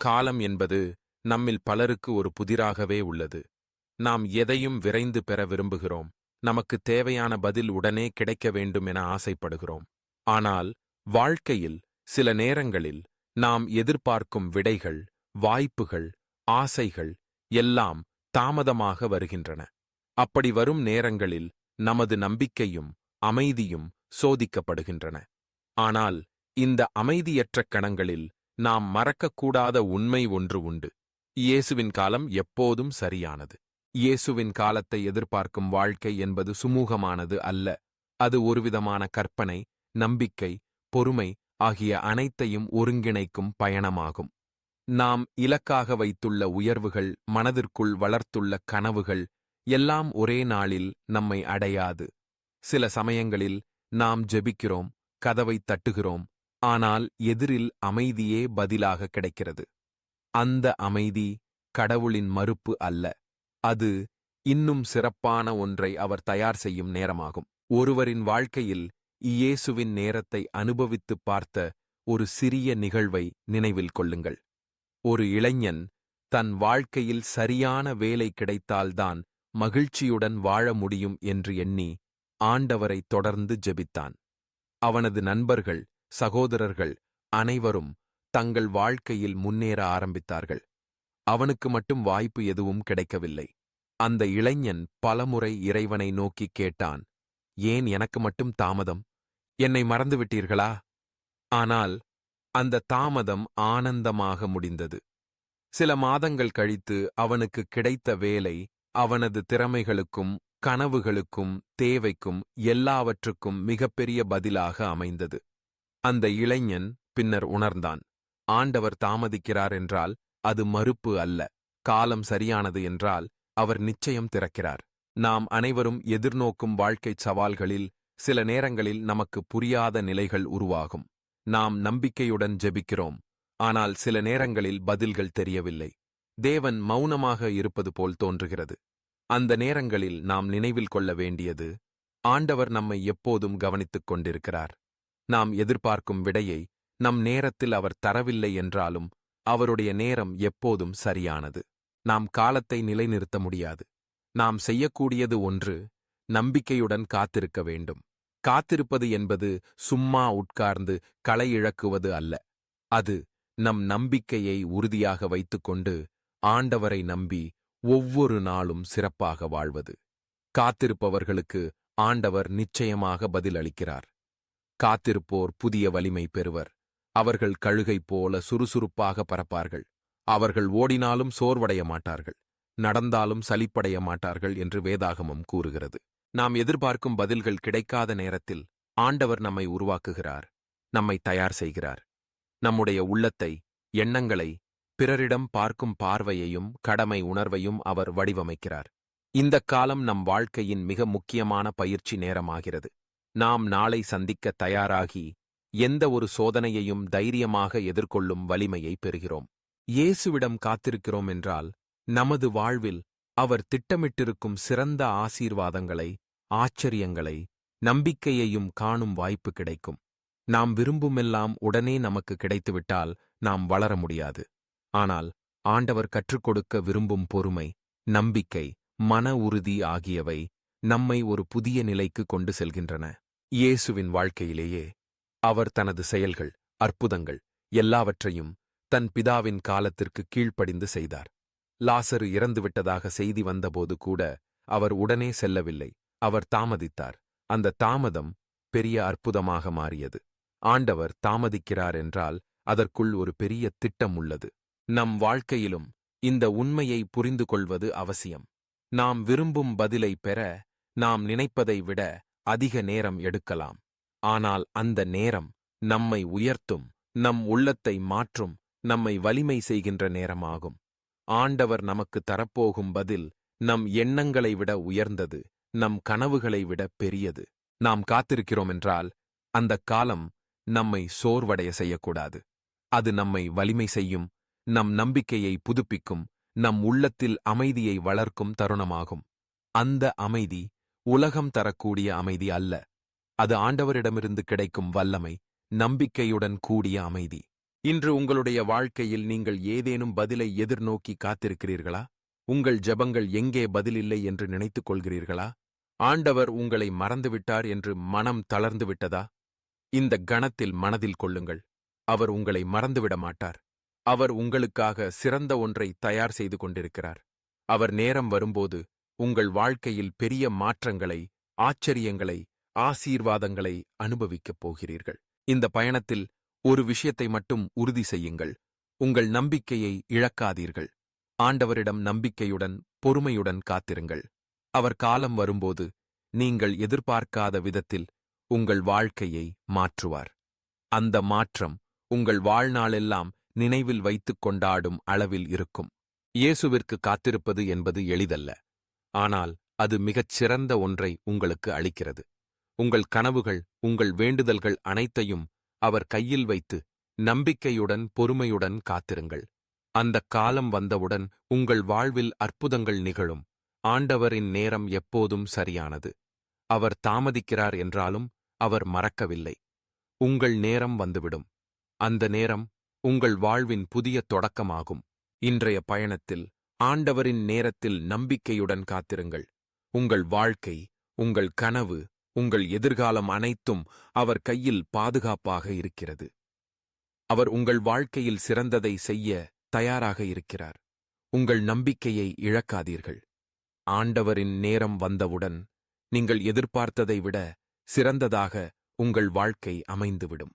காலம் என்பது நம்மில் பலருக்கு ஒரு புதிராகவே உள்ளது. நாம் எதையும் விரைந்து பெற விரும்புகிறோம். நமக்கு தேவையான பதில் உடனே கிடைக்க வேண்டும் என ஆசைப்படுகிறோம். ஆனால் வாழ்க்கையில் சில நேரங்களில் நாம் எதிர்பார்க்கும் விடைகள் வாய்ப்புகள் ஆசைகள் எல்லாம் தாமதமாக வருகின்றன. அப்படி வரும் நேரங்களில் நமது நம்பிக்கையும் அமைதியும் சோதிக்கப்படுகின்றன. ஆனால் இந்த அமைதியற்ற கணங்களில் நாம் மறக்கக்கூடாத உண்மை ஒன்று உண்டு. இயேசுவின் காலம் எப்போதும் சரியானது. இயேசுவின் காலத்தை எதிர்பார்க்கும் வாழ்க்கை என்பது சுமூகமானது அல்ல. அது ஒருவிதமான கற்பனை நம்பிக்கை பொறுமை ஆகிய அனைத்தையும் ஒருங்கிணைக்கும் பயணமாகும். நாம் இலக்காக வைத்துள்ள உயர்வுகள் மனதிற்குள் வளர்த்துள்ள கனவுகள் எல்லாம் ஒரே நாளில் நம்மை அடையாது. சில சமயங்களில் நாம் ஜெபிக்கிறோம் கதவை தட்டுகிறோம் ஆனால் எதிரில் அமைதியே பதிலாக கிடைக்கிறது. அந்த அமைதி கடவுளின் மறுப்பு அல்ல. அது இன்னும் சிறப்பான ஒன்றை அவர் தயார் செய்யும் நேரமாகும். ஒருவரின் வாழ்க்கையில் இயேசுவின் நேரத்தை அனுபவித்துப் பார்த்த ஒரு சிறிய நிகழ்வை நினைவில் கொள்ளுங்கள். ஒரு இளைஞன் தன் வாழ்க்கையில் சரியான வேலை கிடைத்தால்தான் மகிழ்ச்சியுடன் வாழ முடியும் என்று எண்ணி ஆண்டவரை தொடர்ந்து ஜெபித்தான். அவனது நண்பர்கள் சகோதரர்கள் அனைவரும் தங்கள் வாழ்க்கையில் முன்னேற ஆரம்பித்தார்கள். அவனுக்கு மட்டும் வாய்ப்பு எதுவும் கிடைக்கவில்லை. அந்த இளைஞன் பலமுறை இறைவனை நோக்கிக் கேட்டான் ஏன் எனக்கு மட்டும் தாமதம்? என்னை மறந்துவிட்டீர்களா? ஆனால் அந்த தாமதம் ஆனந்தமாக முடிந்தது. சில மாதங்கள் கழித்து அவனுக்கு கிடைத்த வேலை அவனது திறமைகளுக்கும் கனவுகளுக்கும் தேவைக்கும் எல்லாவற்றுக்கும் மிகப்பெரிய பதிலாக அமைந்தது. அந்த இளைஞன் பின்னர் உணர்ந்தான். ஆண்டவர் தாமதிக்கிறார் என்றால் அது மறுப்பு அல்ல. காலம் சரியானது என்றால் அவர் நிச்சயம் திறக்கிறார். நாம் அனைவரும் எதிர்நோக்கும் வாழ்க்கைச் சவால்களில் சில நேரங்களில் நமக்கு புரியாத நிலைகள் உருவாகும். நாம் நம்பிக்கையுடன் ஜெபிக்கிறோம். ஆனால் சில நேரங்களில் பதில்கள் தெரியவில்லை. தேவன் மௌனமாக இருப்பது போல் தோன்றுகிறது. அந்த நேரங்களில் நாம் நினைவில் கொள்ள வேண்டியது ஆண்டவர் நம்மை எப்போதும் கவனித்துக் கொண்டிருக்கிறார். நாம் எதிர்பார்க்கும் விடையை நம் நேரத்தில் அவர் தரவில்லை என்றாலும் அவருடைய நேரம் எப்போதும் சரியானது. நாம் காலத்தை நிலைநிறுத்த முடியாது. நாம் செய்யக்கூடியது ஒன்று நம்பிக்கையுடன் காத்திருக்க வேண்டும். காத்திருப்பது என்பது சும்மா உட்கார்ந்து களை இழக்குவது அல்ல. அது நம் நம்பிக்கையை உறுதியாக வைத்துக்கொண்டு ஆண்டவரை நம்பி ஒவ்வொரு நாளும் சிறப்பாக வாழ்வது. காத்திருப்பவர்களுக்கு ஆண்டவர் நிச்சயமாக பதிலளிக்கிறார். காத்திருப்போர் புதிய வலிமை பெறுவர். அவர்கள் கழுகை போல சுறுசுறுப்பாக பறப்பார்கள். அவர்கள் ஓடினாலும் சோர்வடைய மாட்டார்கள். நடந்தாலும் சலிப்படைய மாட்டார்கள் என்று வேதாகமம் கூறுகிறது. நாம் எதிர்பார்க்கும் பதில்கள் கிடைக்காத நேரத்தில் ஆண்டவர் நம்மை உருவாக்குகிறார் நம்மை தயார் செய்கிறார். நம்முடைய உள்ளத்தை எண்ணங்களை பிறரிடம் பார்க்கும் பார்வையையும் கடமை உணர்வையும் அவர் வடிவமைக்கிறார். இந்தக் காலம் நம் வாழ்க்கையின் மிக முக்கியமான பயிற்சி நேரமாகிறது. நாம் நாளை சந்திக்க தயாராகி எந்த ஒரு சோதனையையும் தைரியமாக எதிர்கொள்ளும் வலிமையை பெறுகிறோம். இயேசுவிடம் காத்திருக்கிறோம் என்றால் நமது வாழ்வில் அவர் திட்டமிட்டிருக்கும் சிறந்த ஆசீர்வாதங்களை ஆச்சரியங்களை நம்பிக்கையையும் காணும் வாய்ப்பு கிடைக்கும். நாம் விரும்புமெல்லாம் உடனே நமக்கு கிடைத்துவிட்டால் நாம் வளர முடியாது. ஆனால் ஆண்டவர் கற்றுக் கொடுக்க விரும்பும் பொறுமை நம்பிக்கை மன உறுதி ஆகியவை நம்மை ஒரு புதிய நிலைக்கு கொண்டு செல்கின்றன. இயேசுவின் வாழ்க்கையிலேயே அவர் தனது செயல்கள் அற்புதங்கள் எல்லாவற்றையும் தன் பிதாவின் காலத்திற்கு கீழ்ப்படிந்து செய்தார். லாசரு இறந்துவிட்டதாக செய்தி வந்தபோது கூட அவர் உடனே செல்லவில்லை. அவர் தாமதித்தார். அந்த தாமதம் பெரிய அற்புதமாக மாறியது. ஆண்டவர் தாமதிக்கிறார் என்றால் அதற்குள் ஒரு பெரிய திட்டம் உள்ளது. நம் வாழ்க்கையிலும் இந்த உண்மையை புரிந்து கொள்வது அவசியம். நாம் விரும்பும் பதிலை பெற நாம் நினைப்பதை விட அதிக நேரம் எடுக்கலாம். ஆனால் அந்த நேரம் நம்மை உயர்த்தும் நம் உள்ளத்தை மாற்றும் நம்மை வலிமை செய்கின்ற நேரமாகும். ஆண்டவர் நமக்கு தரப்போகும் பதில் நம் எண்ணங்களை விட உயர்ந்தது நம் கனவுகளை விட பெரியது. நாம் காத்திருக்கிறோம் என்றால் அந்தக் காலம் நம்மை சோர்வடைய செய்யக்கூடாது. அது நம்மை வலிமை செய்யும் நம் நம்பிக்கையை புதுப்பிக்கும் நம் உள்ளத்தில் அமைதியை வளர்க்கும் தருணமாகும். அந்த அமைதி உலகம் தரக்கூடிய அமைதி அல்ல. அது ஆண்டவரிடமிருந்து கிடைக்கும் வல்லமை நம்பிக்கையுடன் கூடிய அமைதி. இன்று உங்களுடைய வாழ்க்கையில் நீங்கள் ஏதேனும் பதிலை எதிர்நோக்கி காத்திருக்கிறீர்களா? உங்கள் ஜெபங்கள் எங்கே பதிலில்லை என்று நினைத்துக் கொள்கிறீர்களா? ஆண்டவர் உங்களை மறந்துவிட்டார் என்று மனம் தளர்ந்து விட்டதா? இந்த கணத்தில் மனதில் கொள்ளுங்கள். அவர் உங்களை மறந்துவிட மாட்டார். அவர் உங்களுக்காக சிறந்த ஒன்றை தயார் செய்து கொண்டிருக்கிறார். அவர் நேரம் வரும்போது உங்கள் வாழ்க்கையில் பெரிய மாற்றங்களை ஆச்சரியங்களை ஆசீர்வாதங்களை அனுபவிக்கப் போகிறீர்கள். இந்த பயணத்தில் ஒரு விஷயத்தை மட்டும் உறுதி செய்யுங்கள். உங்கள் நம்பிக்கையை இழக்காதீர்கள். ஆண்டவரிடம் நம்பிக்கையுடன் பொறுமையுடன் காத்திருங்கள். அவர் காலம் வரும்போது நீங்கள் எதிர்பார்க்காத விதத்தில் உங்கள் வாழ்க்கையை மாற்றுவார். அந்த மாற்றம் உங்கள் வாழ்நாளெல்லாம் நினைவில் வைத்துக் கொண்டாடும் அளவில் இருக்கும். இயேசுவிற்கு காத்திருப்பது என்பது எளிதல்ல. ஆனால் அது மிகச் சிறந்த ஒன்றை உங்களுக்கு அளிக்கிறது. உங்கள் கனவுகள் உங்கள் வேண்டுதல்கள் அனைத்தையும் அவர் கையில் வைத்து நம்பிக்கையுடன் பொறுமையுடன் காத்திருங்கள். அந்தக் காலம் வந்தவுடன் உங்கள் வாழ்வில் அற்புதங்கள் நிகழும். ஆண்டவரின் நேரம் எப்போதும் சரியானது. அவர் தாமதிக்கிறார் என்றாலும் அவர் மறக்கவில்லை. உங்கள் நேரம் வந்துவிடும். அந்த நேரம் உங்கள் வாழ்வின் புதிய தொடக்கமாகும். இன்றைய பயணத்தில் ஆண்டவரின் நேரத்தில் நம்பிக்கையுடன் காத்திருங்கள். உங்கள் வாழ்க்கை உங்கள் கனவு உங்கள் எதிர்காலம் அனைத்தும் அவர் கையில் பாதுகாப்பாக இருக்கிறது. அவர் உங்கள் வாழ்க்கையில் சிறந்ததை செய்ய தயாராக இருக்கிறார். உங்கள் நம்பிக்கையை இழக்காதீர்கள். ஆண்டவரின் நேரம் வந்தவுடன் நீங்கள் எதிர்பார்த்ததை விட சிறந்ததாக உங்கள் வாழ்க்கை அமைந்துவிடும்.